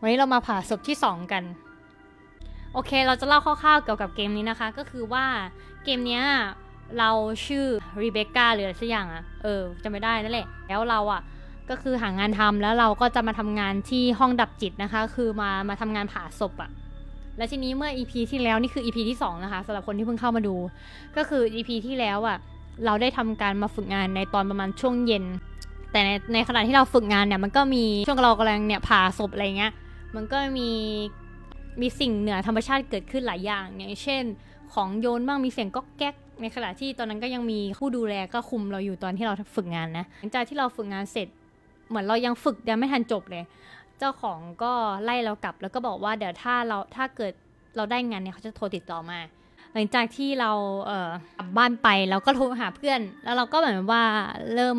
วันนี้เรามาผ่าศพที่ 2 กัน โอเค เราจะเล่าคร่าวๆเกี่ยวกับเกมนี้นะคะ ก็คือว่าเกมเนี้ยเราชื่อรีเบคก้าหรืออะไรสักอย่างอะเออจะไม่ได้นั่นแหละ แล้วเราอะก็คือหางานทำแล้วเราก็จะมาทำงานที่ห้องดับจิตนะคะ คือมามาทำงานผ่าศพอะและทีนี้เมื่อ EP ที่แล้วนี่คือ EP ที่ 2 นะคะสำหรับคนที่เพิ่งเข้ามาดู ก็คือ EP ที่แล้วอะเราได้ทำการมาฝึกงานในตอนประมาณช่วงเย็น แต่ในในขณะที่เราฝึกงานเนี่ยมันก็มีช่วงเรากำลังเนี่ยผ่าศพอะไรเงี้ย มันก็มีมีสิ่งเหนือธรรมชาติเกิดขึ้นหลายอย่าง อย่างเช่น ของโยนบ้างมีเสียงก๊อกแก๊ก ในขณะที่ตอนนั้นก็ยังมีผู้ดูแลก็คุมเราอยู่ตอนที่เราฝึกงานนะหลังจากที่เราฝึกงานเสร็จ เหมือนเรายังฝึกยังไม่ทันจบเลย เจ้าของก็ไล่เรากลับ แล้วก็บอกว่าเดี๋ยวถ้าเราถ้าเกิดเราได้งานเนี่ยเขาจะโทรติดต่อมา หลังจากที่เราเกลับบ้านไปเราก็โทรหาเพื่อน แล้วเราก็เหมือนว่าเริ่ม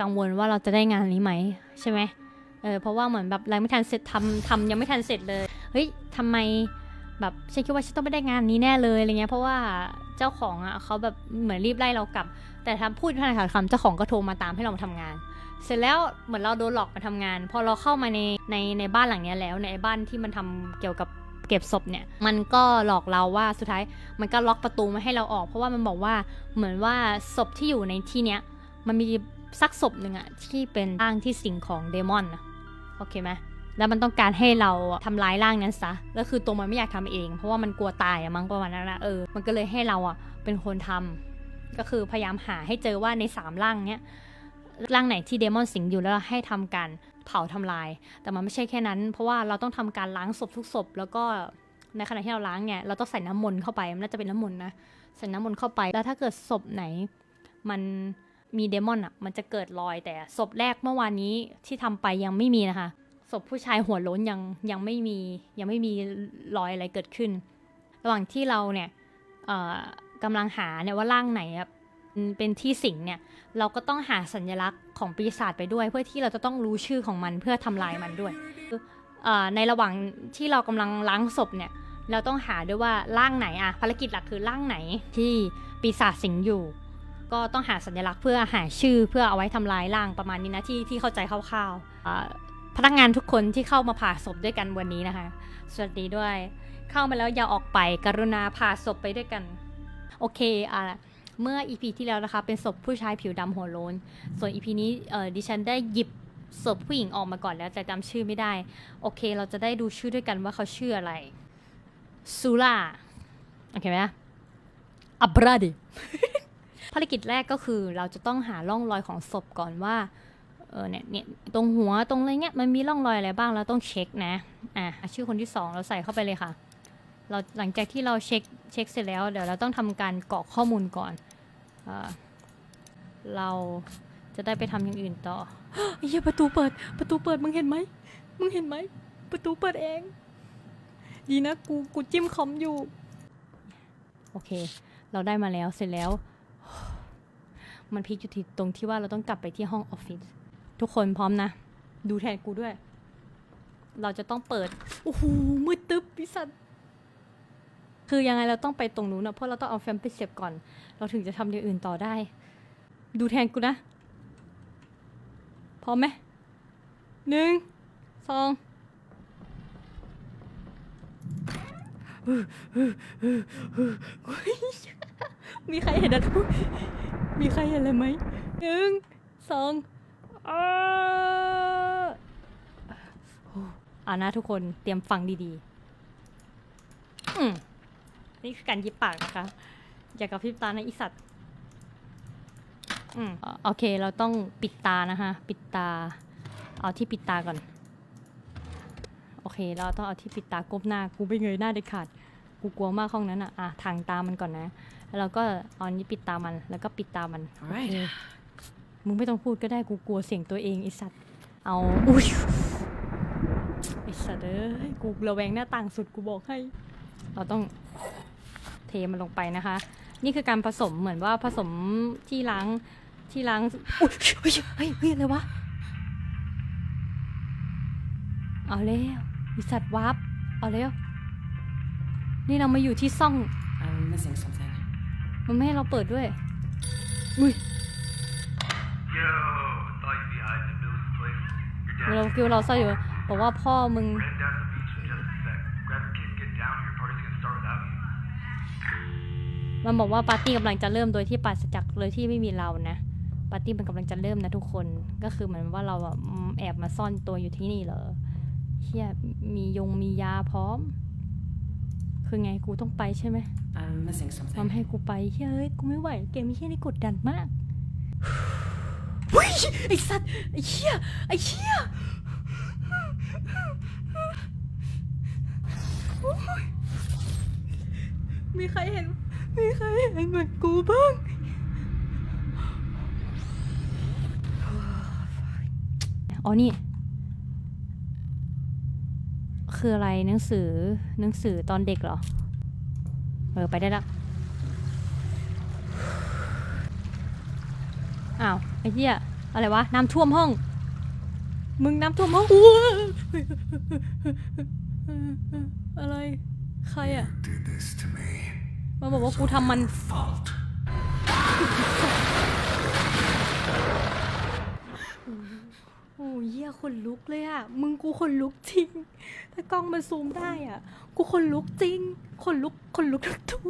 กังวลว่าเราจะได้งานนี้ไหมใช่ไหม เออเพราะว่าเหมือนแบบเราไม่ทันเสร็จทำทำยังไม่ทันเสร็จเลยเฮ้ยทำไมแบบฉันคิดว่าฉันต้องไม่ได้งานนี้แน่เลยอะไรเงี้ยเพราะว่าเจ้าของอะเขาแบบเหมือนรีบไล่เรากลับ แต่ทำพูดภายในขาดคำเจ้าของก็โทรมาตามให้เรามาทำงาน เสร็จแล้วเหมือนเราโดนหลอกมาทำงาน พอเราเข้ามาในในในบ้านหลังเนี้ยแล้วในบ้านที่มันทำเกี่ยวกับเก็บศพเนี่ยมันก็หลอกเราว่าสุดท้ายมันก็ล็อกประตูไม่ให้เราออก เพราะว่ามันบอกว่าเหมือนว่าศพที่อยู่ในที่เนี้ยมันมีสักศพหนึ่งอะที่เป็นร่างที่สิงของเดมอนนะ โอเคไหมแล้วมันต้องการให้เราทำร้ายร่างนั้นซะแล้วคือตัวมันไม่อยากทำเอง เพราะว่ามันกลัวตายอะมั้งประมาณนั้นนะเออ มันก็เลยให้เราอะเป็นคนทำก็คือพยายามหาให้เจอว่าในสามร่างเนี้ยร่างไหนที่เดมอนสิงอยู่แล้วให้ทำการเผาทำลาย แต่มันไม่ใช่แค่นั้น เพราะว่าเราต้องทำการล้างศพทุกศพ แล้วก็ในขณะที่เราล้างเนี่ยเราต้องใส่น้ำมนต์เข้าไป มันน่าจะเป็นน้ำมนต์นะ ใส่น้ำมนต์เข้าไป แล้วถ้าเกิดศพไหน มัน มีเดมอนอะมันจะเกิดรอยแต่ศพแรกเมื่อวานนี้ที่ทำไปยังไม่มีนะคะศพผู้ชายหัวล้นยังยังไม่มียังไม่มีรอยอะไรเกิดขึ้น ระหว่างที่เราเนี่ยเอ่อกำลังหาเนี่ยว่าร่างไหนเป็นที่สิงเนี่ย เราก็ต้องหาสัญลักษณ์ของปีศาจไปด้วย เพื่อที่เราจะต้องรู้ชื่อของมันเพื่อทำลายมันด้วยในระหว่างที่เรากำลังล้างศพเนี่ย เราต้องหาด้วยว่าร่างไหนอะภารกิจหลักคือร่างไหนที่ปีศาจสิงอยู่ ก็ต้องหาสัญลักษณ์เพื่อหาชื่อเพื่อเอาไว้ทำลายร่างประมาณนี้นะที่ที่เข้าใจคร่าวๆพนักงานทุกคนที่เข้ามาผ่าศพด้วยกันวันนี้นะคะ สวัสดีด้วย เข้ามาแล้วอย่าออกไปกรุณาผ่าศพไปด้วยกัน โอเคอะเมื่อ EP ที่แล้วนะคะ เป็นศพผู้ชายผิวดำหัวโลน ส่วน EP นี้ดิฉันได้หยิบศพผู้หญิงออกมาก่อนแล้วแต่จำชื่อไม่ได้ โอเค เราจะได้ดูชื่อด้วยกันว่าเขาชื่ออะไรซูล่าโอเคไหมอับราดิ ภารกิจแรกก็คือเราจะต้องหาร่องรอยของศพก่อนว่าเออเนี่ยเนี่ยตรงหัวตรงอะไรเงี้ยมันมีร่องรอยอะไรบ้างเราต้องเช็คนะอะชื่อคนที่สองเราใส่เข้าไปเลยค่ะ เราหลังจากที่เราเช็คเช็คเสร็จแล้วเดี๋ยวเราต้องทำการกรอกข้อมูลก่อนอาเราจะได้ไปทำอย่างอื่นต่อเฮียประตูเปิด ประตูเปิดมึงเห็นไหมมึงเห็นไหมประตูเปิดเอง ดีนะกูกูจิ้มคอมอยู่ โอเค เราได้มาแล้วเสร็จแล้ว มันพลิกอยู่ที่ตรงที่ว่าเราต้องกลับไปที่ห้องออฟฟิศทุกคนพร้อมนะ ดูแทนกูด้วย เราจะต้องเปิดโอ้โหมืดตึ๊บพิสัตคือยังไงเราต้องไปตรงนู้นนะเพราะเราต้องเอาแฟ้มไปเสียบก่อน เราถึงจะทำอย่างอื่นต่อได้ ดูแทนกูนะพร้อมไหมหนึ่งสองมีใครเห็นอะไร มีใครเห็นอะไรไหมหนึ่งสองอ้าอ่านะทุกคนเตรียมฟังดีๆอืมนี่คือการยิบปากนะคะ อย่ากระพริบตาในะอีสัตว์อืมโอเคเราต้องปิดตานะคะปิดตา เอาที่ปิดตาก่อน โอเค เราต้องเอาที่ปิดตาก้มหน้า กูไม่เงยหน้าเด็ดขาด กูกลัวมากห้องนั้นอะอะทางตามันก่อนนะ แล้วเราก็เอาอันนี้ปิดตามัน แล้วก็ปิดตามันโอเค Alright. มึงไม่ต้องพูดก็ได้กูกลัวเสียงตัวเองไอสัตว์ เอาอุ้ยไอสัตว์เอ้ยกูระแวงหน้าต่างสุดกูบอกให้ เราต้องเทมันลงไปนะคะ นี่คือการผสมเหมือนว่าผสมที่ล้างที่ล้างอุ๊ยเฮ้ยเฮ้ยเฮ้ยอะไรวะ เอาแล้วมีสัตว์วาร์ปเอาแล้ว นี่เรามาอยู่ที่ซ่อง I'm missing something. มันไม่ให้เราเปิดด้วย อุ้ย Yo, thought you'd be hiding in Billy's place. Your เรา dad คิดว่าเราซ่อนอยู่ไปบอกว่าพ่อมึง Ran down to the beach in just a sec. Grab your kit and get down here. Party's gonna start without you. มันบอกว่าปาร์ตี้กำลังจะเริ่มโดยที่ปราศจากเลยที่ไม่มีเรานะ ปาร์ตี้มันกำลังจะเริ่มนะทุกคน ก็คือเหมือนว่าเราอะอืมแอบมาซ่อนตัวอยู่ที่นี่เหรอเฮียมียงมียาพร้อม คือไงกูต้องไปใช่ไหม I'm missing ทำ something. ให้กูไปเฮ้ย กูไม่ไหว เกมเฮียนี่กดดันมากเฮ้ยไอสัตว์ ไอเฮียไอเฮียโอ๊ยมีใครเห็น มีใครเห็นเหมือนกูบ้าง อ๋อนี่ คืออะไรหนังสือหนังสือตอนเด็กเหรอ เออ ไปได้ละอ้าว ไอ้เหี้ย อะไรวะ น้ำท่วมห้อง มึงน้ำท่วมห้องอู้อะไร ใครอะ Did this to me. มาบอกว่ากูทำมัน Fault. โอ้ยเหี้ยคนลุกเลยอะมึงกูคนลุกจริง ถ้ากล้องมันซูมได้อะกูคนลุกจริงคนลุกคนลุกทั้งตัว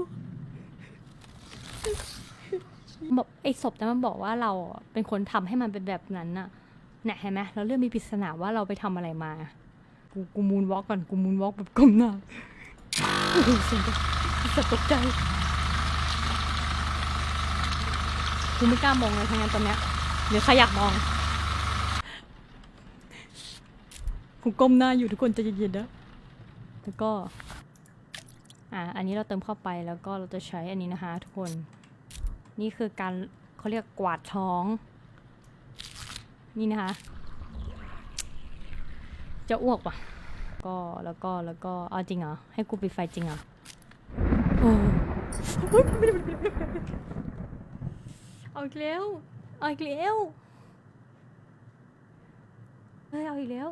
บอกไอ้ศพนั้นมันบอกว่าเราเป็นคนทำให้มันเป็นแบบนั้นน่ะเนี่ยเห็นไหมเราเริ่มมีปริศนาว่าเราไปทำอะไรมา กูกูมูนวอล์กก่อนกูมูนวอล์กแบบก้มหน้าโอ้โหเสียงสัตว์ตกใจกูไม่กล้ามองเลยทั้งนั้นตอนเนี้ยเดี๋ยวใครอยากมอง ผมก้มหน้าอยู่ทุกคนใจะเย็นๆนะแล้วก็ อ่า อันนี้เราเติมเข้าไปแล้วก็เราจะใช้อันนี้นะคะ ทุกคน นี่คือการเขาเรียกกวาดท้อง นี่นะคะ จะอ้วกปะก็แล้วก็แล้วก็เอาจริงเหรอ ให้กูปิดไฟจริงเหรอ โอ้เอาอีกแล้ว เอาอีกแล้ว เฮ้ย เอาอีกแล้ว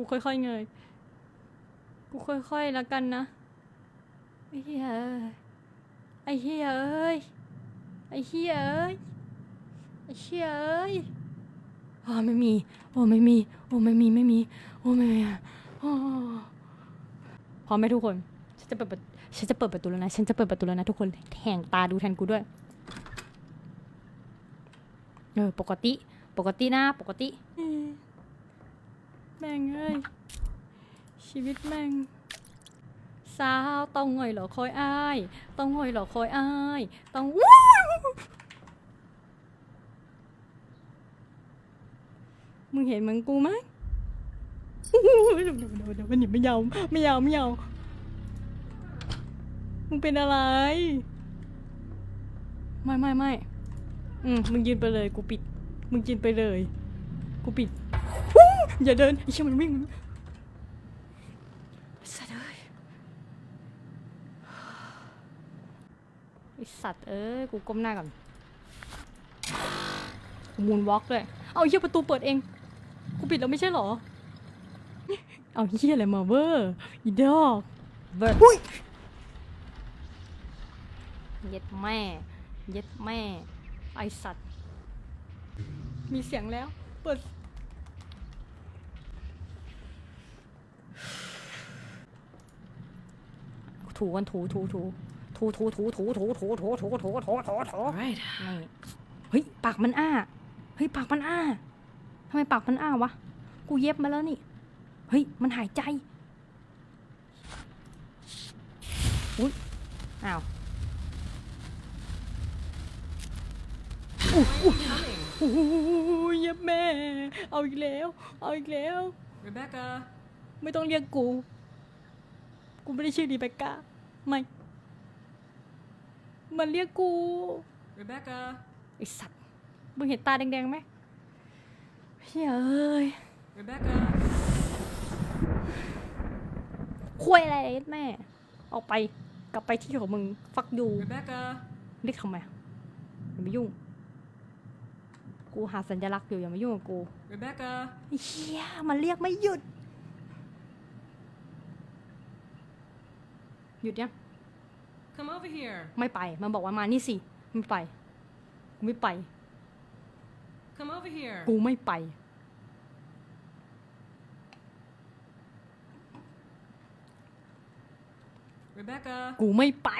กูค่อยๆเงย กูค่อยๆแล้วกันนะ ไอ้เหี้ยไอ้เหี้ยเอ้ย ไอ้เหี้ยเอ้ย ไอ้เหี้ยเอ้ยอ๋อไม่มี โอ้ไม่มี โอ้ไม่มีไม่มี โอ้ไม่มีโอ้พร้อมไหมทุกคน ฉันจะเปิดฉันจะเปิดประตูแล้วนะ ฉันจะเปิดประตูแล้วนะทุกคนแห่งตาดูแทนกูด้วย เออปกติ ปกตินะ ปกติ แม่งเอ้ย ชีวิตแม่ง สาวต้องหงอยเหรอคอยอ้าย ต้องหงอยเหรอคอยอ้าย ต้องว้มึงเห็นมึงกูไหมเดี๋ยวเดี๋ยวเดี๋ยวเดี๋ยวมันหนีไม่ยอมไม่ยอมไม่ยอมมึงเป็นอะไร ไม่ไม่ไม่อืมมึงยืนไปเลย กูปิด มึงยืนไปเลย กูปิด อย่าเดินไอ้เชี่ยมันวิ่งสัตว์เอ้ยไอสัตว์เอ้ยกูก้มหน้าก่อนกูมูนวอล์กเลยเอาเหี้ยประตูเปิดเอง กูปิดแล้วไม่ใช่เหรอ เอาเหี้ยอะไรมาเวอร์อีดอกเวอร์เย็ดแม่ เย็ดแม่ ไอสัตว์ มีเสียงแล้ว เปิด ถูกันถูถูถูถูถูถูถูถูถูถูถูถูถูถูถู All right. นี่เฮ้ยปากมันอ้าเฮ้ยปากมันอ้าทำไมปากมันอ้าวะกูเย็บมาแล้วนี่เฮ้ยมันหายใจอุ้ยอ้าวอู้อู้อู้เย็บแม่ เอาอีกแล้ว เอาอีกแล้ว Rebecca. ไม่ต้องเรียกกู กูไม่ได้ชื่อรีเบคก้าไม่ มันเรียกกู Rebecca. ไอสัตว์ มึงเห็นตาแดงๆไหมเฮ้ยเอ้ย Rebecca. คุยอะไรแม่ ออกไป กลับไปที่ของมึง ฟักดู Rebecca. เรียกทำไมอย่ามายุ่ง กูหาสัญลักษณ์อยู่อย่ามายุ่งกับกู Rebecca. ไอ้เฮียมันเรียกไม่หยุด ยุดยัง Come over here. ไม่ไป มันบอกว่ามานี่สิ ไม่ไป กูไม่ไป Come over here. กูไม่ไป Rebecca. กูไม่ไป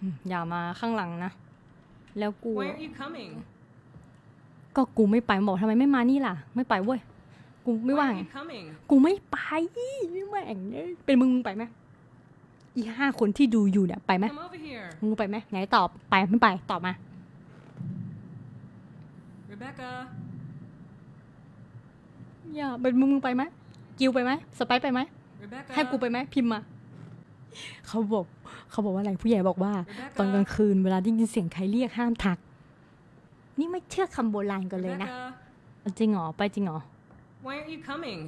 อืมอย่ามาข้างหลังนะ แล้วกู Why are you coming? ก็กูไม่ไปบอกทำไมไม่มานี่ล่ะ ไม่ไปเว้ย กูไม่ Why ว่าง are you coming? กูไม่ไปแม่งเอ้ยเป็นมึงมึงไปไหมอีห้าคนที่ดูอยู่เนี่ยไปไหม Come over here. มึงไปไหมไหนตอบไปไม่ไปตอบมา Rebecca. อย่าเป็นมึงมึงไปไหมกิวไปไหมสไปซ์ไปไหม Rebecca. ให้กูไปไหมพิมพ์มาเขาบอกเขาบอกว่าอะไรผู้ใหญ่บอกว่า ตอนกลางคืนเวลาได้ยินเสียงใครเรียกห้ามทัก นี่ไม่เชื่อคำโบราณกันเลยนะ Rebecca. จริงเหรอไปจริงเหรอ Why aren't you coming?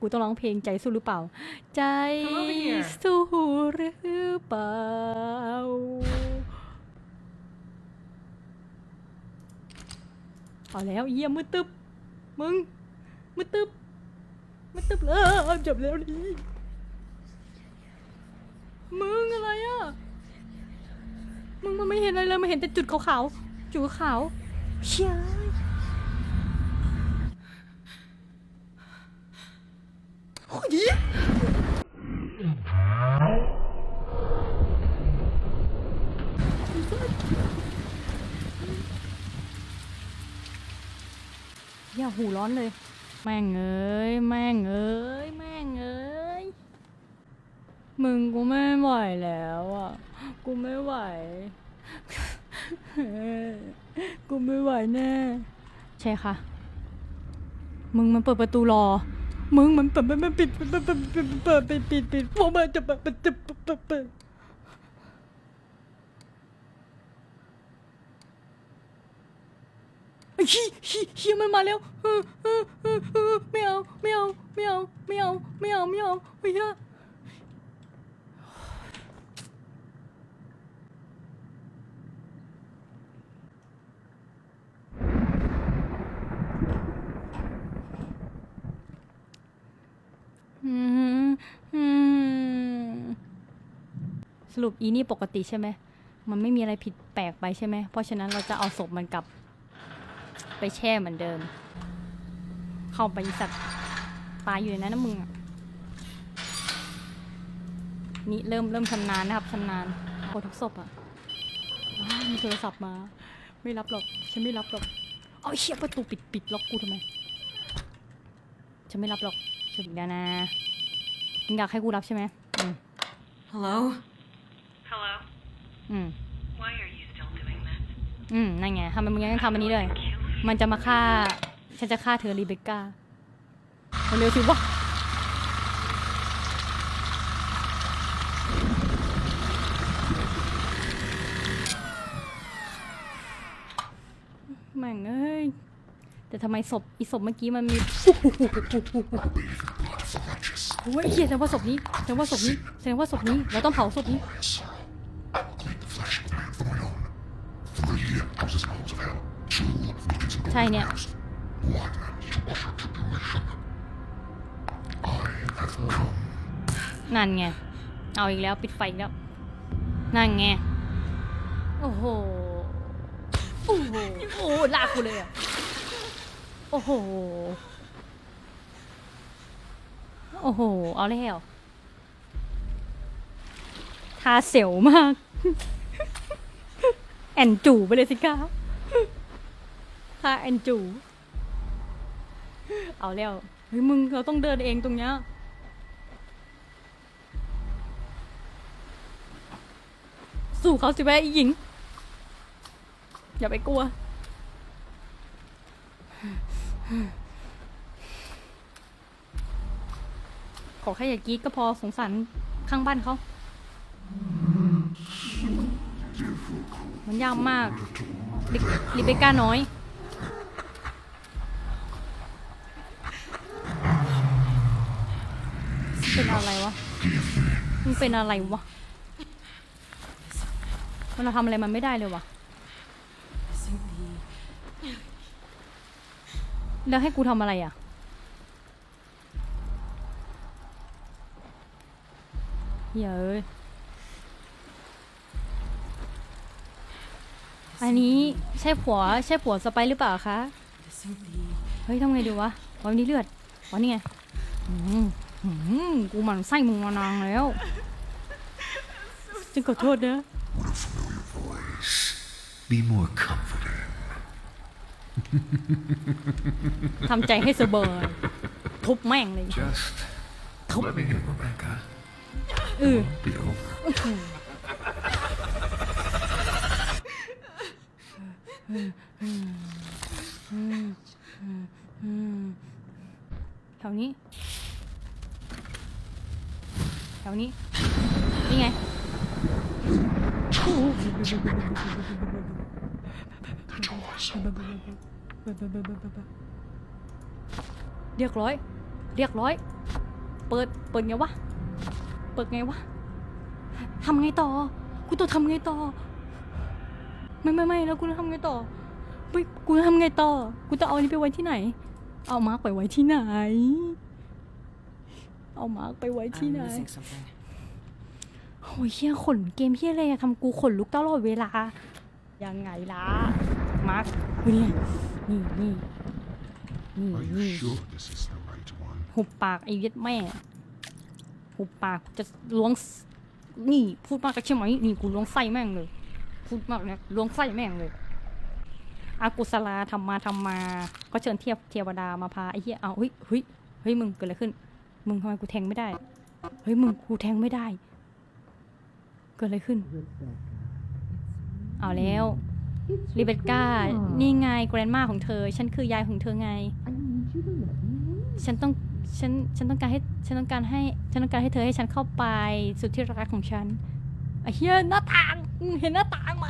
กูต้องร้องเพลงใจสู้หรือเปล่า ใจสู้หรือเปล่า เอาแล้วเยี่ยมมือตึบมึงมือตึบมือตึบเลยจบแล้วดิมึงอะไรอะ มึงมันไม่เห็นอะไรเลยมันเห็นแต่จุดขาวๆจุดขาวเชี่ย โอ้ยอย่าหูร้อนเลย แม่งเอ้ยแม่งเอ้ยแม่งเอ้ยมึงกูไม่ไหวแล้วอะ กูไม่ไหว กูไม่ไหวแน่ ใช่ค่ะ มึงมันเปิดประตูรอ มึงมันเปิดมันปิดเปิดเปิดเปิดเปิดปิดปิดปิดพวกมันจะเปิดเปิดเปิดเปิดเฮียเฮียมันมาแล้วเออเออเออไม่เอาไม่เอาไม่เอาไม่เอาไม่เอาไม่เอาไอ้เหี้ย อืมอืม สรุปอีนี่ปกติใช่ไหมมันไม่มีอะไรผิดแปลกไปใช่ไหม เพราะฉะนั้นเราจะเอาศพมันกลับ ไปแช่เหมือนเดิม เข้าไปอีสัตว์ตายอยู่ในนั้นนะมึงนี่เริ่มเริ่มชำนาญนะครับชำนาญโคทุกศพอะอ้าวมีโทรศัพท์มา ไม่รับหรอก ฉันไม่รับหรอกเอาเชี่ยประตูปิดปิดล็อกกูทำไม ฉันไม่รับหรอกฉันเดี๋ยวนะมึงอยากให้กูรับใช่ไหม Hello? อืม Why are you still doing this? อืม นั่นไงทำไมมึงยังทำอันนี้เลย Kill you. มันจะมาฆ่า ฉันจะฆ่าเธอรีเบคก้าเร็วๆสิวะแม่งเอ้ย แต่ทำไมศพอีศพเมื่อกี้มันมีโอ้ยเฮียแสดงว่าศพนี้แสดงว่าศพนี้แสดงว่าศพนี้ เราต้องเผาศพนี้ ใช่เนี่ยนั่นไง เอาอีกแล้วปิดไฟแล้ว นั่นไง โอ้โห โอ้โห โอ้ลากกูเลยอะ โอ้โห โอ้โห เอาแล้วทาเสียวมาก แอนจูไปเลยสิก้า ทาแอนจู เอาแล้ว เฮ้ยมึงเราต้องเดินเองตรงเนี้ย สู่เขาสิแม่อีหญิง อย่าไปกลัว ขอแค่อย่ากรีดก็พอสงสารข้างบ้านเขา มันยากมากลิลิเบก้าน้อย เป็นอะไรวะ มันเป็นอะไรวะ มันเราทำอะไรมันไม่ได้เลยวะแล้วให้กูทำอะไรอะเฮ้ยอันนี้ใช่ผัวใช่ผัวสไปซ์หรือเปล่าคะ เฮ้ยทำไงดีวะวันนี้เลือดวันนี้ไง อืม อืมกูหมันไส้มึงมานานแล้วฉันขอโทษนะ Be more comforting. ทำใจให้สบายทุบแม่งเลย Just let me in, Rebecca. เออ Be over. แถวนี้ แถวนี้ นี่ไงเรียกร้อย เรียกร้อย เปิด เปิดไงวะ เปิดไงวะ ทำไงต่อ กูต้องทำไงต่อ ไม่ไม่ไม่แล้วกูจะทำไงต่อไม่กูจะทำไงต่อ กูจะเอาอันนี้ไปไว้ที่ไหน เอามาร์กไปไว้ที่ไหน เอามาร์กไปไว้ที่ I'm ไหน missing something. โอ้ยเฮียขนเกมเฮียอะไรอะทำกูขนลุกตลอดเวลา ยังไงล่ะ มาร์กกูเนี่ยนี่นี่นี่ Are you นี่ sure this is the right one? หุบปากไอ้เย็ดแม่ หุบปากจะล้วงสนี่ พูดมากก็ใช่ไหมนี่กูล้วงไส้แม่งเลย พูดมากเนี่ยล้วงไส้แม่งเลย อากุศลาทำมาทำมา ก็เชิญเทียบเทวดามาพาไอ้เหี้ยเอาเฮ้ยเฮ้ยเฮ้ยมึงเกิดอะไรขึ้น มึงทำไมกูแทงไม่ได้ เฮ้ยมึงกูแทงไม่ได้ เกิดอะไรขึ้น เอาแล้วลิเบตก้า นี่ไงแกรนมาของเธอ ฉันคือยายของเธอไง ฉันต้อง ฉัน ฉันต้องการให้ ฉันต้องการให้ ฉันต้องการให้เธอให้ฉันเข้าไปสุดที่รักของฉันไอ้เหี้ยหน้าต่างมึงเห็นหน้าต่างไหม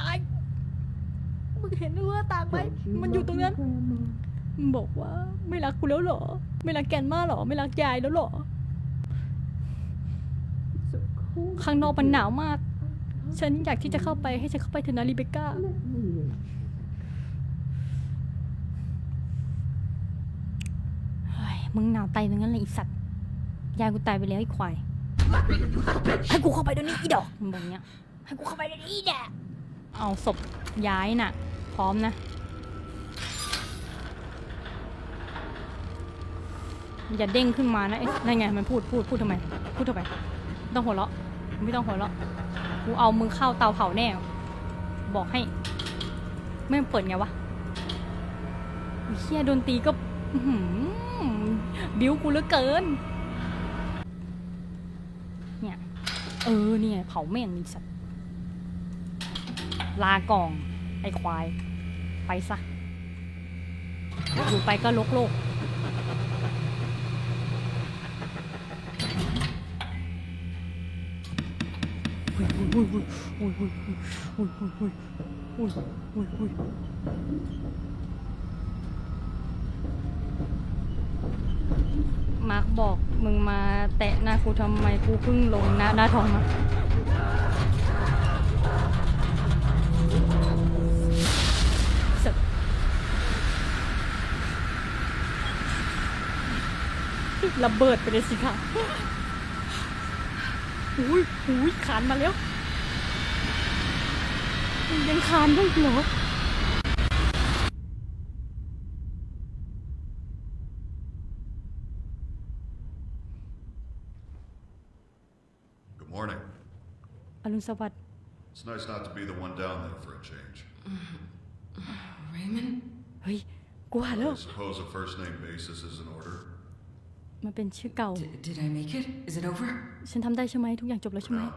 มึงเห็นหน้าต่างไหมมันอยู่ตรงนั้น มึงบอกว่า ไม่รักกูแล้วเหรอ ไม่รักแกนมาเหรอ ไม่รักยายแล้วเหรอ ข้างนอกมันหนาวมาก ฉันอยากที่จะเข้าไปให้ฉันเข้าไปเถอะนะรีเบคก้า เฮ้ยมึงหนาวตายตรงนั้นเลยอีสัตว์ ยายกูตายไปแล้วไอ้ควาย ให้กูเข้าไปเดี๋ยวนี้อีดอกมึงบอกเนี้ย ให้กูเข้าไปเดี๋ยวนี้อีแดะเอาศพย้ายน่ะ พร้อมนะ อย่าเด้งขึ้นมานะเอ๊ะนั่นไงมันพูดพูดพูดทำไม พูดทำไมต้องหัวเราะไม่ต้องหัวเราะกูเอามึงเข้าเตาเผาแน่ บอกให้ ไม่เปิดไงวะเฮียดนตรีก็บิ้วกูเหลือเกิน เนี่ย เออเนี่ยเผาแม่งนี่สัตว์ลากอง ไอ้ควาย ไปซะ อยู่ไปก็ลกโลก มาร์คบอกมึงมาแตะหน้ากูทำไมกูเพิ่งลงหน้าหน้าทองมาระเบิดไปเลยสิค่ะอุ้ยอุ้ยขานมาแล้ว ยังคานด้วยเหรอ Good morning. อรุณสวัสดิ์ It's nice not to be the one down there for a change. Raymond? เฮ้ย กูหาแล้ว I suppose a first name basis is in order. มันเป็นชื่อเก่า D- did I make it? Is it over? ฉันทำได้ใช่ไหมทุกอย่างจบแล้วใช่ไหม Now,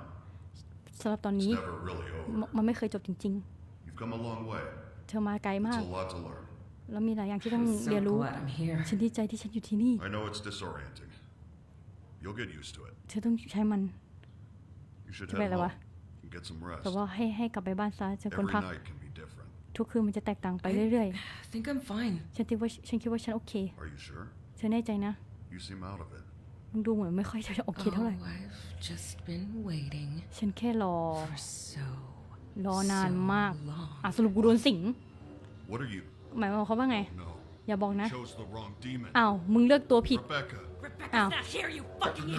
สำหรับตอน it's นี้ never really ม over. มันไม่เคยจบจริง You've come a long way. ๆเธอมาไกลมาก It's a lot to learn. แล้วมีหลายอย่างที่ต้อง I'm เรียน so รู้ glad I'm here. ฉันดีใจที่ฉันอยู่ที่นี่ I know it's disorienting. You'll get used to it. เธอต้องใช้มัน You should จะเป็น head อะไรวะ home and get some rest. แต่ว่าให้ให้กลับไปบ้านซะฉันควร Every พัก night can be different. ทุกคืนมันจะแตกต่างไปเรื่อย I think I'm fine. ๆฉันคิดว่าฉันคิดว่าฉันโอเค Are you sure? เธอแน่ใจนะ You seem out of it. มึงดูเหมือนไม่ค่อยจะโอเคเท่าไหร่ Oh, I've just been waiting ฉันแค่รอ for so รอนานมาก long. อะสรุปกูโดนสิง What are you? หมายความว่าไง No. อย่าบอกนะ Chose the wrong demon. อ้าว มึงเลือกตัวผิด Rebecca. อ้าว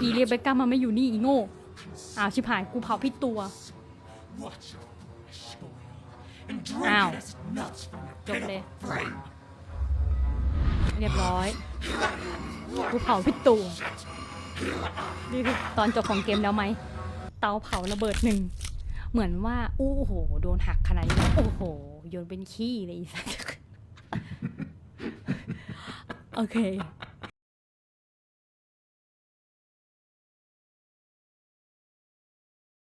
อีเรียเบคก้ามาไม่อยู่นี่อีโง่ อ้าวชิบหายกูเผาผิดตัว Watch out for my show. อ้าวจบเลยเรียบร้อย กูเผาพิษตู นี่คือตอนจบของเกมแล้วไหม เตาเผาระเบิดหนึ่ง เหมือนว่า อู้โห โดนหักขนาดนี้โอ้โห โยนเป็นขี้เลยอีสัตว์โอเค